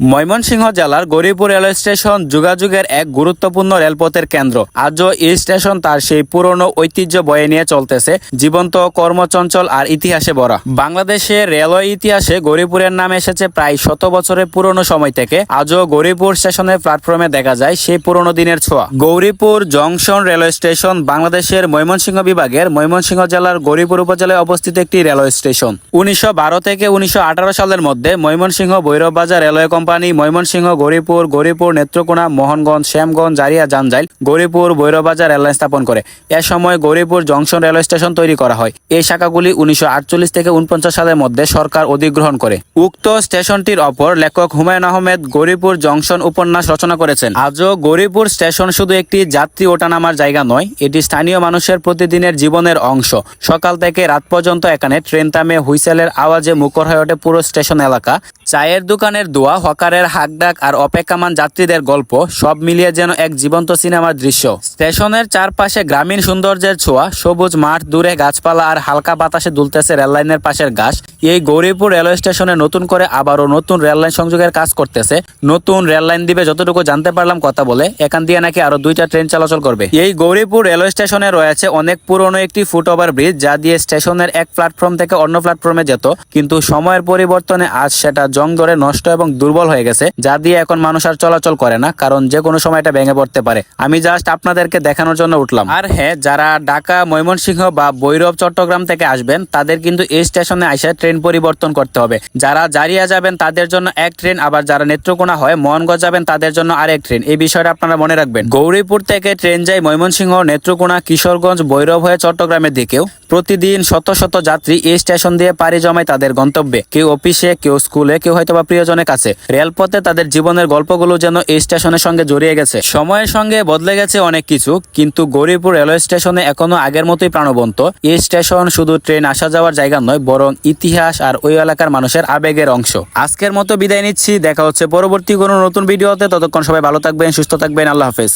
ময়মনসিংহ জেলার Garipur railway station যোগাযোগের এক গুরুত্বপূর্ণ রেলপথের কেন্দ্র। আজও এই স্টেশন তার সেই পুরনো ঐতিহ্য বয়ে নিয়ে চলতেছে, জীবন্ত কর্মচঞ্চল আর ইতিহাসে ভরা। বাংলাদেশে রেলওয়ে ইতিহাসে গরিপুরের নাম এসেছে প্রায় শত বছরের পুরনো সময় থেকে। আজও গরিপুর স্টেশনের প্ল্যাটফর্মে দেখা যায় সেই পুরনো দিনের ছোঁয়া। গৌরীপুর জংশন রেলওয়ে স্টেশন বাংলাদেশের ময়মনসিংহ বিভাগের ময়মনসিংহ জেলার গরিপুর উপজেলায় অবস্থিত একটি রেলওয়ে স্টেশন। উনিশশো বারো থেকে উনিশশো আঠারো সালের মধ্যে Mymensingh Bhairab Bazar railway company Mymensingh, Gouripur Gouripur, Netrokona, Mohanganj, Shyamganj, Jaria Janjail Garipur ভৈরবাজার rail line স্থাপন করে। এ সময় গরিপুর জংশন রেলওয়ে স্টেশন তৈরি করা হয়। এই শাখাগুলি উনিশশো থেকে উনপঞ্চাশ সালের মধ্যে সরকার অধিগ্রহণ করে। উক্ত স্টেশনটির অপর লেখক হুমায়ুন আহমেদ গরিপুর জংশন উপন্যাস রচনা করেছেন। আজও গরিপুর স্টেশন শুধু একটি যাত্রী ওঠানামার জায়গা নয়, এটি স্থানীয় মানুষের প্রতিদিনের জীবনের অংশ। সকাল থেকে রাত পর্যন্ত এখানে ট্রেন থামে, হুইসেলের আওয়াজে মুখর হয়ে ওঠে পুরো স্টেশন এলাকা। চায়ের দোকানের দোয়া হকারের হাকডাক আর অপেক্ষামান যাত্রীদের গল্প সব মিলিয়ে যেন এক জীবন্ত সিনেমার দৃশ্য। স্টেশনের চারপাশে গ্রামীণ সৌন্দর্যের ছোঁয়া, সবুজ মাঠ, দূরে গাছপালা আর হালকা বাতাসে দুলতেছে রেললাইনের পাশের ঘাস। এই গৌরীপুর রেলওয়ে স্টেশনে নতুন করে আবারও নতুন রেললাইন সংযোগের কাজ করতেছে। নতুন রেললাইন দিবে যতটুকু জানতে পারলাম কথা বলে, এখান দিয়ে নাকি আরও দুইটা ট্রেন চলাচল করবে। এই গৌরীপুর রেলওয়ে স্টেশনে রয়েছে অনেক পুরনো একটি ফুট ওভার ব্রিজ, যা দিয়ে স্টেশনের এক প্ল্যাটফর্ম থেকে অন্য প্ল্যাটফর্মে যেত। কিন্তু সময়ের পরিবর্তনে আজ সেটা জং ধরে নষ্ট এবং দুর্বল হয়ে গেছে, যা দিয়ে এখন মানুষ আর চলাচল করে না, কারণ যে কোনো সময় এটা ভেঙে পড়তে পারে। আমি জাস্ট আপনাদেরকে দেখানোর জন্য উঠলাম। আর হ্যাঁ যারা ঢাকা, ময়মনসিংহ বা ভৈরব, চট্টগ্রাম থেকে আসবেন, তাদের কিন্তু এই স্টেশনে এসে ট্রেন পরিবর্তন করতে হবে। যারা জারিয়া যাবেন, তাদের জন্য এক ট্রেন, আবার যারা নেত্রকোনা হয়, মোহনগঞ্জ যাবেন, তাদের জন্য আরেক ট্রেন। এই বিষয়টা আপনারা মনে রাখবেন। গৌরীপুর থেকে ট্রেন যায় ময়মনসিংহ, নেত্রকোনা, কিশোরগঞ্জ বৈরব হয়ে চট্টগ্রামের দিকেও। প্রতিদিন শত শত যাত্রী এই স্টেশন দিয়ে পাড়ি জমায় তাদের গন্তব্যে। কেউ অফিসে, কেউ স্কুলে, কেউ হয়তো বা প্রিয়জনের কাছে। রেলপথে তাদের জীবনের গল্পগুলো যেন এই স্টেশনের সঙ্গে জড়িয়ে গেছে। সময়ের সঙ্গে বদলে গেছে অনেক কিছু, কিন্তু গৌরীপুর রেলওয়ে স্টেশনে এখনও আগের মতোই প্রাণবন্ত। এই স্টেশন শুধু ট্রেন আসা যাওয়ার জায়গা নয়, বরং ইতিহাস আর ওই এলাকার মানুষের আবেগের অংশ। আজকের মতো বিদায় নিচ্ছি, দেখা হচ্ছে পরবর্তী কোনো নতুন ভিডিওতে। ততক্ষণ সবাই ভালো থাকবেন, সুস্থ থাকবেন, আল্লাহ হাফেজ।